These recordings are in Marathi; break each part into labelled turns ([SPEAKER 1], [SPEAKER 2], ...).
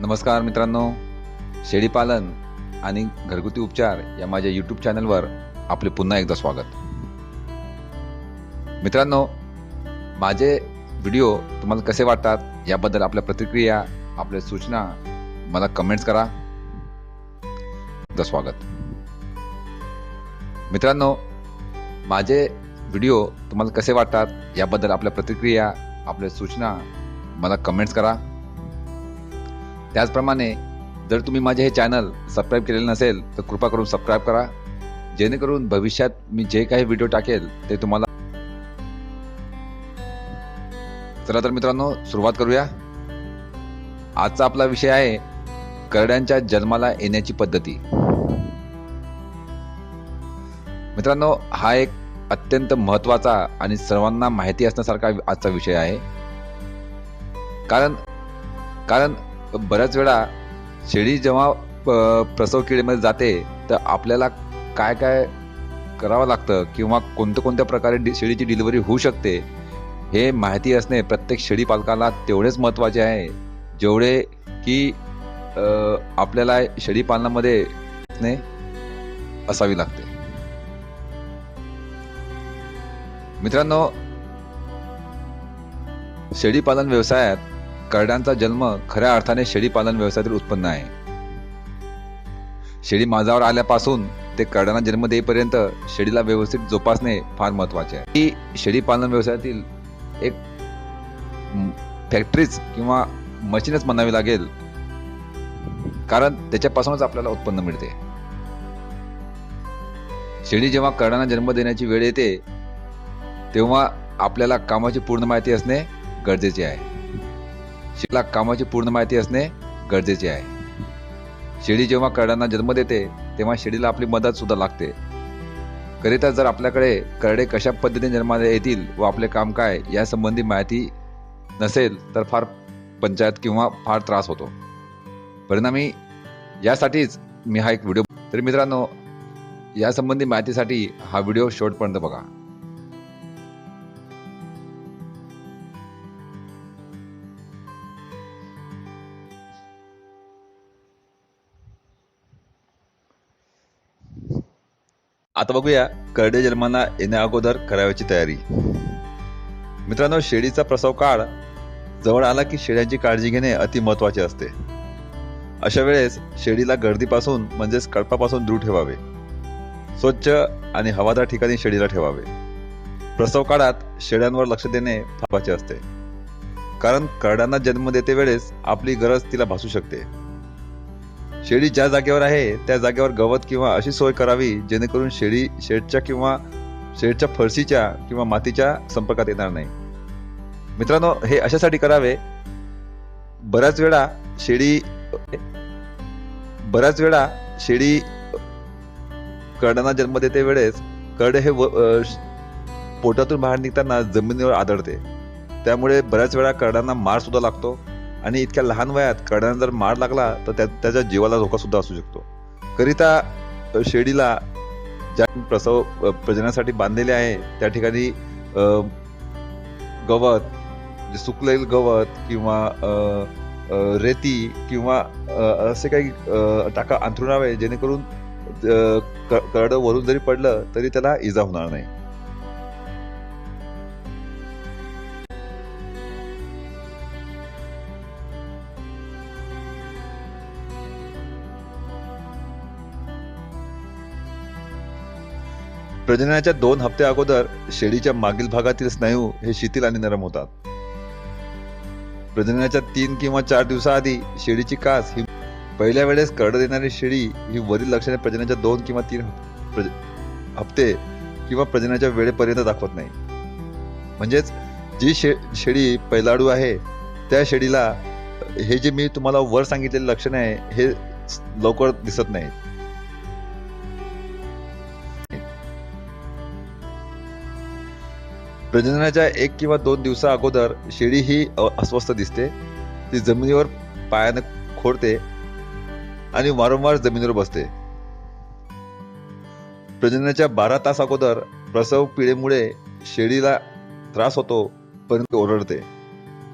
[SPEAKER 1] नमस्कार मित्रांनो. शेळीपालन आणि घरगुती उपचार या माझ्या यूट्यूब चॅनलवर आपले पुन्हा एकदा स्वागत. मित्रांनो माझे व्हिडिओ तुम्हाला कसे वाटतात याबद्दल आपल्या प्रतिक्रिया आपल्या सूचना मला कमेंट्स करा. एकदा स्वागत. मित्रांनो माझे व्हिडिओ तुम्हाला कसे वाटतात याबद्दल आपल्या प्रतिक्रिया आपल्या सूचना मला कमेंट्स करा. त्याचप्रमाणे जर तुम्ही माझे हे चॅनल सबस्क्राईब केलेले नसेल तर कृपा करून सबस्क्राईब करा. जेणेकरून भविष्यात मी जे काही व्हिडिओ टाकेल ते तुम्हाला चला तर मित्रांनो सुरुवात करूया. आजचा आपला विषय आहे करड्यांच्या जन्माला येण्याची पद्धती. मित्रांनो हा एक अत्यंत महत्त्वाचा आणि सर्वांना माहिती असण्यासारखा आजचा विषय आहे. कारण कारण बऱ्याच वेळा शेळी जेव्हा प्रसव किडीमध्ये जाते तर आपल्याला काय काय करावं लागतं किंवा कोणत्या कोणत्या प्रकारे डि- शेळीची डिलिव्हरी होऊ शकते हे माहिती असणे प्रत्येक शेळी पालकाला तेवढेच महत्त्वाचे आहे. जेवढे की आपल्याला शेळी पालनामध्ये असावी लागते. मित्रांनो शेळी पालन व्यवसायात करड्यांचा जन्म खऱ्या अर्थाने शेळी पालन व्यवसायातील उत्पन्न आहे. शेळी माझावर आल्यापासून ते करड्यांना जन्म देईपर्यंत शेळीला व्यवस्थित जोपासणे फार महत्त्वाचे आहे. ही शेळी पालन व्यवसायातील एक फॅक्टरीच किंवा मशीनच म्हणावी लागेल कारण त्याच्यापासूनच आपल्याला उत्पन्न मिळते. शेळी जेव्हा करड्यांना जन्म देण्याची वेळ येते तेव्हा आपल्याला कामाची पूर्ण माहिती असणे गरजेचे आहे. शेळीला कामाची पूर्ण माहिती असणे गरजेचे आहे. शेळी जेव्हा करड्यांना जन्म देते तेव्हा शेळीला आपली मदत सुद्धा लागते. करिता जर आपल्याकडे करडे कशा पद्धतीने जन्माला येतील व आपले काम काय यासंबंधी माहिती नसेल तर फार पंचायत किंवा फार त्रास होतो. परिणामी यासाठीच मी हा एक व्हिडिओ तर मित्रांनो यासंबंधी माहितीसाठी हा व्हिडिओ शेवटपर्यंत बघा. आता बघूया करडे जन्माला येण्या अगोदर करावयाची तयारी. मित्रांनो शेळीचा प्रसव काळ जवळ आला की शेळ्यांची काळजी घेणे अति महत्त्वाचे असते. अशा वेळेस शेळीला गर्दीपासून म्हणजेच कळपापासून दूर ठेवावे. स्वच्छ आणि हवादार ठिकाणी शेळीला ठेवावे. प्रसव काळात शेळ्यांवर लक्ष देणे फापाचे असते. कारण करड्यांना जन्म देते वेळेस आपली गरज तिला भासू शकते. शेळी ज्या जागेवर आहे त्या जागेवर गवत किंवा अशी सोय करावी जेणेकरून शेळी शेडच्या किंवा शेडच्या फरशीच्या किंवा मातीच्या संपर्कात येणार नाही. मित्रांनो हे अशासाठी करावे बऱ्याच वेळा शेळी बऱ्याच वेळा शेळी करडांना जन्म देते वेळेस करडे हे व- पोटातून बाहेर निघताना जमिनीवर आदळते. त्यामुळे बऱ्याच वेळा करडांना मार सुद्धा लागतो. आणि इतक्या लहान वयात कड्यांना जर मार लागला तर त्या त्याच्या जीवाला धोका सुद्धा असू शकतो. करिता शेडीला ज्या प्रसव प्रजनासाठी प्रजननासाठी बांधलेले आहे त्या ठिकाणी गवत जे सुकलेलं गवत किंवा रेती किंवा असे काही टाका अंथरुणावे जेणेकरून क- करडं वरून जरी पडलं तरी त्याला इजा होणार नाही. प्रजननाच्या दोन हप्ते अगोदर शेळीच्या मागील भागातील स्नायू हे शिथिल आणि नरम होतात. प्रजननाच्या तीन किंवा चार दिवसाआधी शेळीची कास ही पहिल्या वेळेस करड देणारी शेळी ही वरील लक्षणे प्रजननाच्या दोन किंवा तीन प्रज- हप्ते किंवा प्रजननाच्या वेळेपर्यंत दाखवत नाही. म्हणजेच जी शे शेळी पैलाडू आहे त्या शेळीला हे जे मी तुम्हाला वर सांगितलेले लक्षण आहे हे लवकर दिसत नाही प्रजननाच्या एक किंवा दोन दिवसा अगोदर शेळी ही अस्वस्थ दिसते. ती जमिनीवर पायानं खोडते आणि वारंवार जमिनीवर बसते. प्रजननाच्या बारा तास अगोदर प्रसव पिढीमुळे शेळीला त्रास होतो परंतु ओरडते.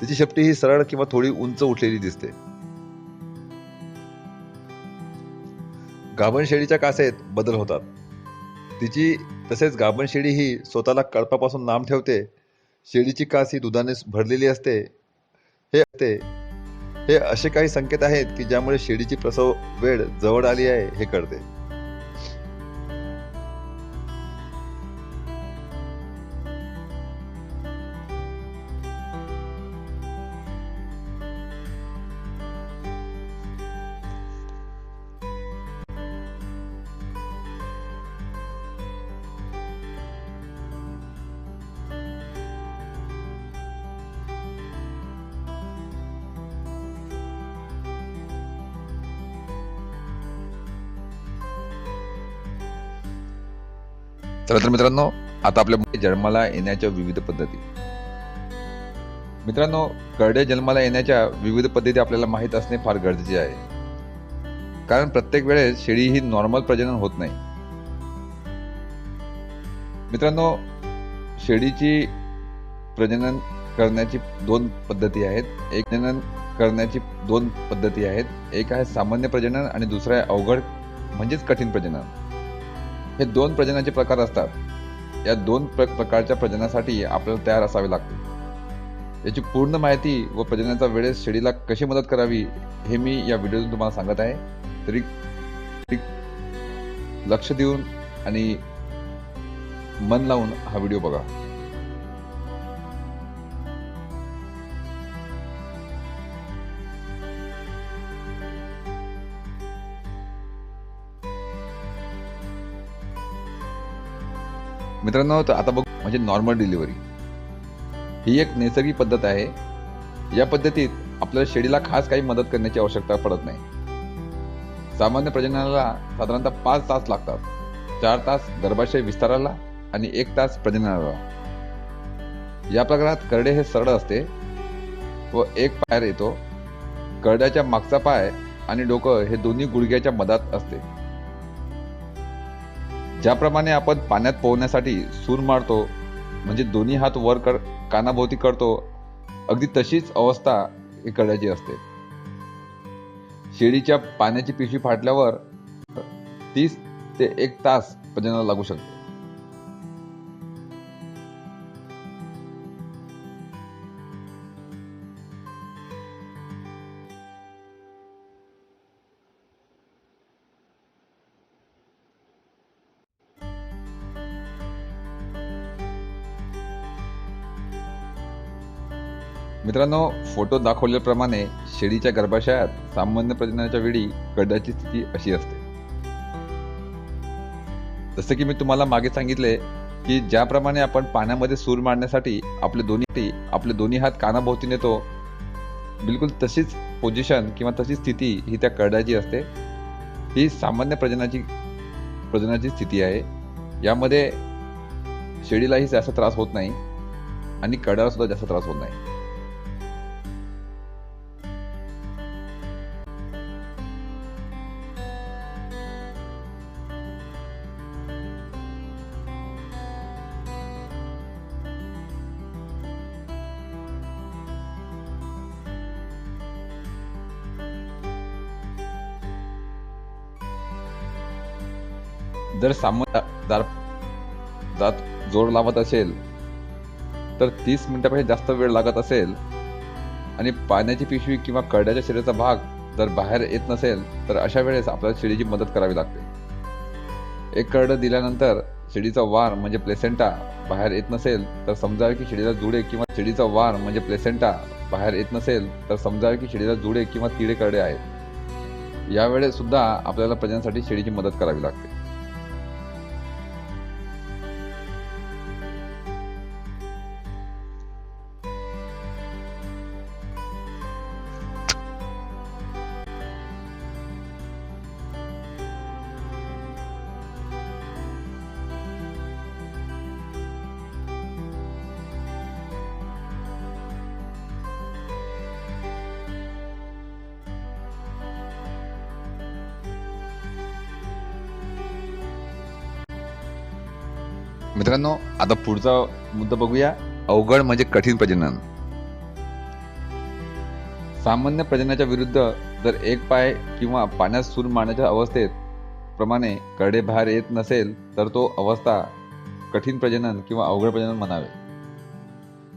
[SPEAKER 1] तिची शेपटी ही सरळ किंवा थोडी उंच उठलेली दिसते. गाभण शेळीच्या कासेत बदल होतात. तिची तसेच गाभण शेळी ही स्वतःला कळपापासून लांब ठेवते. शेळीची कास ही दुधाने भरलेली असते. हे असते. हे असे काही संकेत आहेत की ज्यामुळे शेळीची प्रसव वेळ जवळ आली आहे हे कळते. चला तर मित्रांनो आता आपल्या जन्माला येण्याच्या विविध पद्धती. मित्रांनो करडे जन्माला येण्याच्या विविध पद्धती आपल्याला माहीत असणे फार गरजेचे आहे. कारण प्रत्येक वेळेस शेळी ही नॉर्मल प्रजनन होत नाही. मित्रांनो शेळीची प्रजनन करण्याची दोन पद्धती आहेत. एक जनन करण्याची दोन पद्धती आहेत. एक आहे सामान्य प्रजनन आणि दुसरं आहे अवघड म्हणजेच कठीण प्रजनन. हे दोन प्रजनाचे प्रकार असतात. या दोन प्र प्रकारच्या प्रजनासाठी आपल्याला तयार असावे लागते. याची पूर्ण माहिती व प्रजनाचा वेळेस शेळीला कशी मदत करावी हे मी या व्हिडिओतून तुम्हाला सांगत आहे. तरी तरी लक्ष देऊन आणि मन लावून हा व्हिडिओ बघा. मित्रांनो तर आता बघ म्हणजे नॉर्मल डिलिव्हरी ही एक नैसर्गिक पद्धत आहे. या पद्धतीत आपल्याला शेळीला खास काही मदत करण्याची आवश्यकता पडत नाही. सामान्य प्रजननाला साधारणतः पाच तास लागतात. चार तास गर्भाशय विस्ताराला आणि एक तास प्रजननाला. या प्रकारात करडे हे सरळ असते व एक पायर येतो. करड्याच्या मागचा पाय आणि डोकं हे दोन्ही गुडघ्याच्या मधात असते. ज्याप्रमाणे आपण पाण्यात पोहण्यासाठी सूर मारतो म्हणजे दोन्ही हात वर कर कानाभोवती करतो अगदी तशीच अवस्था ही असते. शेळीच्या पाण्याची पिशवी फाटल्यावर तीस ते एक तास प्रजनाला लागू शकते. मित्रांनो फोटो दाखवल्याप्रमाणे शेळीच्या गर्भाशयात सामान्य प्रजननाच्या वेळी करड्याची स्थिती अशी असते. जसं की मी तुम्हाला मागे सांगितले की ज्याप्रमाणे आपण पाण्यामध्ये सूर मारण्यासाठी आपले दोन्ही आपले दोन्ही हात कानाभोवती नेतो बिलकुल तशीच पोझिशन किंवा तशी स्थिती ही त्या करड्याची असते. ही सामान्य प्रजनाची प्रजनाची स्थिती आहे. यामध्ये शेळीलाही जास्त त्रास होत नाही आणि कड्याला सुद्धा जास्त त्रास होत नाही. जर सामान्य जात जोर लावत असेल तर तीस मिनिटापेक्षा जास्त वेळ लागत असेल आणि पाण्याची पिशवी किंवा करड्याच्या शरीराचा भाग जर बाहेर येत नसेल तर अशा वेळेस आपल्याला शेळीची मदत करावी लागते. एक करडं दिल्यानंतर शेळीचा वार म्हणजे प्लेसेंटा बाहेर येत नसेल तर समजावे की शेळीला जुडे किंवा शेळीचा वार म्हणजे प्लेसेंटा बाहेर येत नसेल तर समजावे की शेळीला जुडे किंवा तिडे करडे आहेत. यावेळेस सुद्धा आपल्याला प्रजनासाठी शेळीची मदत करावी लागते. मित्रांनो आता पुढचा मुद्दा बघूया. अवघड म्हणजे कठीण प्रजनन. सामान्य प्रजननाच्या विरुद्ध जर एक पाय किंवा पाण्यात सूर मारण्याच्या अवस्थेत प्रमाणे कडे बाहेर येत नसेल तर तो अवस्था कठीण प्रजनन किंवा अवघड प्रजनन म्हणावे.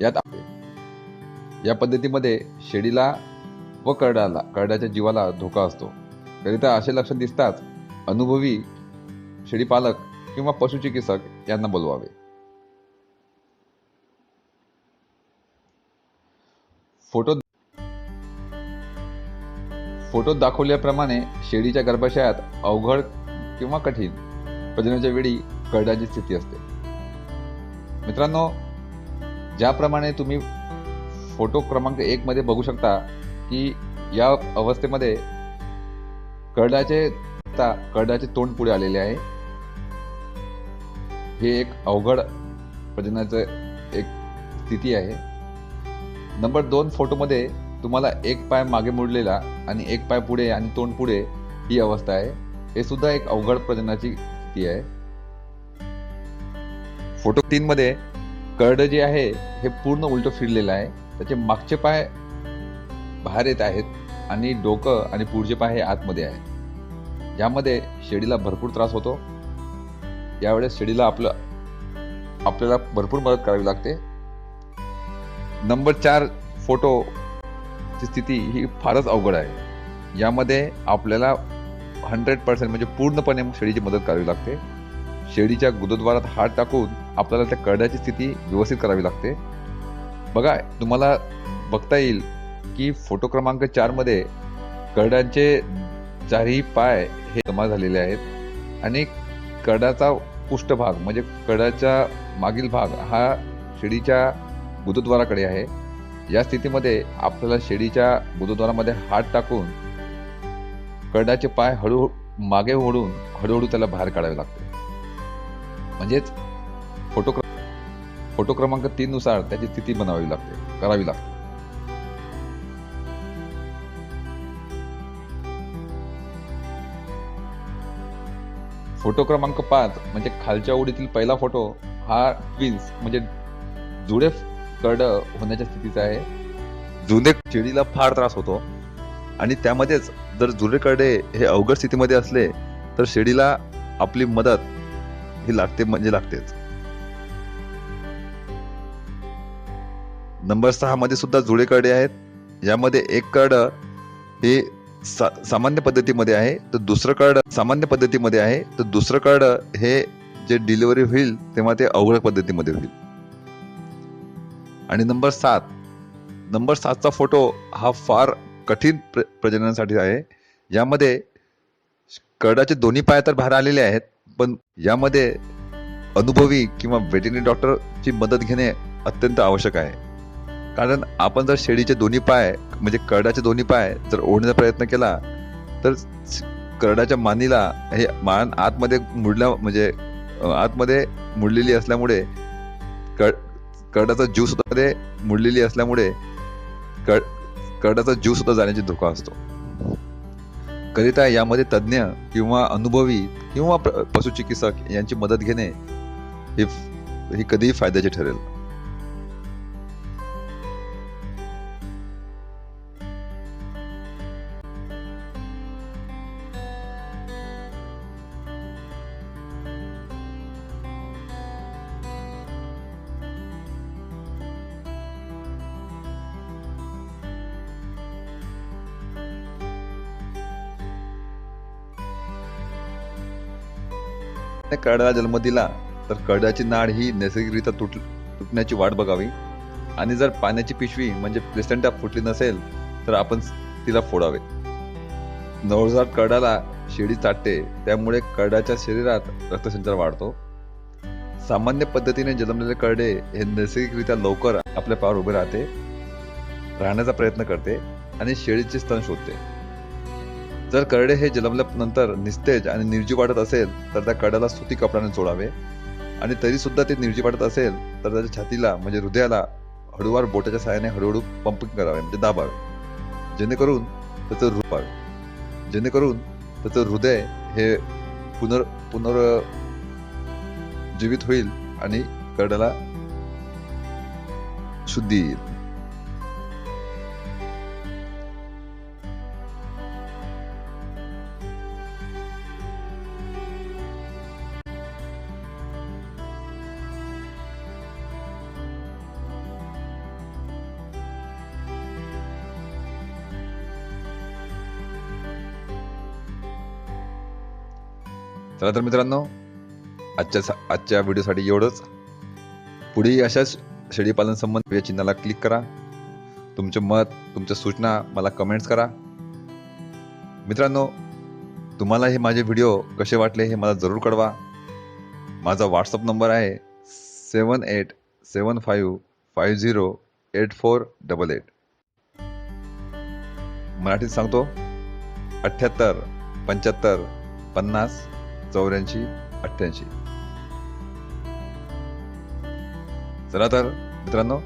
[SPEAKER 1] यात या पद्धतीमध्ये शेळीला व करड्याला करड्याच्या जीवाला धोका असतो. करिता असे लक्षण दिसताच अनुभवी शेळीपालक किंवा पशुचिकित्सक यांना बोलवावे. फोटो फोटोत दाखवल्याप्रमाणे शेळीच्या गर्भाशयात अवघड किंवा कठीण प्रजननाच्या वेळी करड्याची स्थिती असते. मित्रांनो ज्याप्रमाणे तुम्ही फोटो क्रमांक एक मध्ये बघू शकता की या अवस्थेमध्ये करड्याचे ता- करड्याचे तोंड पुढे आलेले आहे. हे एक अवघड प्रजननाचं एक स्थिती आहे. नंबर दोन फोटोमध्ये तुम्हाला एक पाय मागे मुडलेला आणि एक पाय पुढे आणि तोंड पुढे ही अवस्था आहे. हे सुद्धा एक अवघड प्रजननाची स्थिती आहे. फोटो तीनमध्ये कर्ड जे आहे हे पूर्ण उलट फिरलेलं आहे. त्याचे मागचे पाय बाहेर येत आहेत आणि डोकं आणि पुढचे पाय हे आतमध्ये आहे. ज्यामध्ये शेळीला भरपूर त्रास होतो. यावेळेस शेळीला आपलं आपल्याला भरपूर मदत करावी लागते. नंबर चार फोटो ची स्थिती ही फारच अवघड आहे. यामध्ये आपल्याला हंड्रेड पर्सेंट म्हणजे पूर्णपणे शेळीची मदत करावी लागते. शेळीच्या गुदद्वारात हात टाकून आपल्याला त्या करड्याची स्थिती व्यवस्थित करावी लागते. बघा तुम्हाला बघता येईल की फोटो क्रमांक चारमध्ये करड्यांचे चारही पाय हे जमा झालेले आहेत. आणि कडाचा पृष्ठभाग म्हणजे कडाच्या मागील भाग हा शेळीच्या गुरुद्वाराकडे आहे. या स्थितीमध्ये आपल्याला शेळीच्या गुरुद्वारामध्ये हात टाकून कडाचे पाय हळू मागे ओढून हळूहळू त्याला बाहेर काढावे लागते. म्हणजेच फोटो क्र- फोटो क्रमांक तीन नुसार त्याची स्थिती बनावी लागते करावी लागते. फोटो क्रमांक पाच म्हणजे खालच्या ओढीतील पहिला फोटो हा ट्विन्स म्हणजे जुडे करड होण्याच्या स्थितीचा आहे. जुने शेळीला फार त्रास होतो. आणि त्यामध्येच जर जुडे करडे हे अवघड स्थितीमध्ये असले तर शेळीला आपली मदत ही लागते म्हणजे लागतेच. नंबर सहा मध्ये सुद्धा जुळे करडे आहेत. यामध्ये एक करड हे सा, सामान्य पद्धतीमध्ये आहे तर दुसरं कार्ड सामान्य पद्धतीमध्ये आहे तर दुसरं कार्ड हे जे डिलिव्हरी होईल तेव्हा ते अवघड पद्धतीमध्ये होईल. आणि नंबर सात नंबर सातचा फोटो हा फार कठीण प्र प्रजननासाठी आहे. यामध्ये कर्डाचे दोन्ही पाय तर बाहेर आलेले आहेत पण यामध्ये अनुभवी किंवा वेटेनरी डॉक्टरची मदत घेणे अत्यंत आवश्यक आहे. कारण आपण जर शेळीचे दोन्ही पाय म्हणजे करडाचे दोन्ही पाय जर ओढण्याचा प्रयत्न केला तर स- करडाच्या मानीला हे मान आतमध्ये मुडल्या म्हणजे आतमध्ये मुडलेली असल्यामुळे कर करडाचा ज्यूस सुद्धा मध्ये मुडलेली असल्यामुळे कर करडाचा ज्यूस सुद्धा जाण्याची धोका असतो. करिता यामध्ये तज्ज्ञ किंवा अनुभवी किंवा प- पशुचिकित्सक यांची मदत घेणे हे ही कधीही फायद्याचे ठरेल. त्या करड्याला जन्म दिला तर करड्याची नाड ही नैसर्गिकरित्या तुट तुटण्याची वाट बघावी. आणि जर पाण्याची पिशवी म्हणजे प्लेसेंटा फुटली नसेल तर आपण तिला फोडावे. नवजात कडाला शेळी चाटते त्यामुळे कडाच्या शरीरात रक्तसंचार वाढतो. सामान्य पद्धतीने जन्मलेले करडे हे नैसर्गिकरित्या लवकर आपल्या पावर उभे राहते राहण्याचा प्रयत्न करते आणि शेळीचे स्तन शोधते. जर करडे हे जन्मल्यानंतर निस्तेज आणि निर्जीव वाटत असेल तर त्या करड्याला सुती कपड्याने चोळावे. आणि तरी सुद्धा ते निर्जीव वाटत असेल तर त्याच्या छातीला म्हणजे हृदयाला हळूवार बोटाच्या सहाय्याने हळूहळू पंपिंग करावे म्हणजे दाबावे. जेणेकरून त्याचं रूपावे जेणेकरून त्याचं हृदय हे पुनर पुनर जीवित होईल आणि करड्याला शुद्धी येईल. चला तर मित्रांनो आजच्या आजच्या व्हिडिओसाठी एवढंच. पुढेही अशाच शेळीपालन संबंध या चिन्हाला क्लिक करा. तुमचे मत तुमच्या सूचना मला कमेंट्स करा. मित्रांनो तुम्हाला हे माझे व्हिडिओ कसे वाटले हे मला जरूर कळवा. माझा व्हॉट्सअप नंबर आहे seven eight seven five five zero eight four double eight मराठीत सांगतो अठ्ठ्याहत्तर पंच्याहत्तर पन्नास चौऱ्याऐंशी अठ्ठ्याऐंशी. चला तर मित्रांनो